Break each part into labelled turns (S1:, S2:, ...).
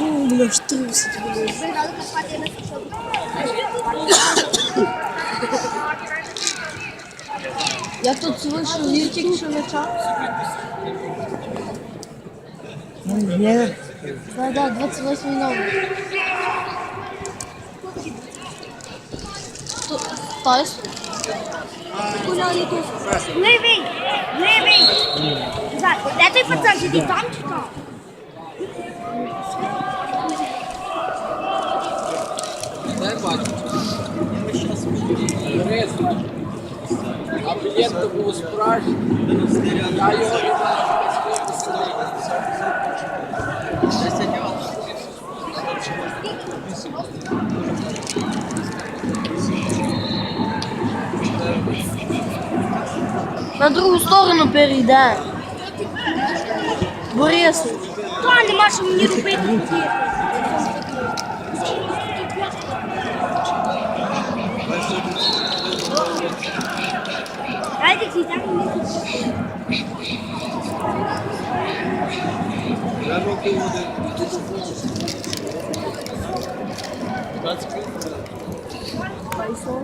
S1: Фу, бля, аж трусить. Я тут слышу Виртик Шевича.
S2: Нет.
S1: Да, да, 28 номер. Тут Тайс.
S3: Левий! Левий! Зад, де той пацан сидить там чи там?
S4: Дай бачу. Борис, а білет то був справжній. Я його
S1: На другу сторону перейде. Борис.
S3: Та нема що мені робити. Kijk, ik zie daar niet. We hebben ook iemand Dat is goed. Bison.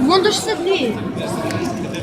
S1: Вон до 62.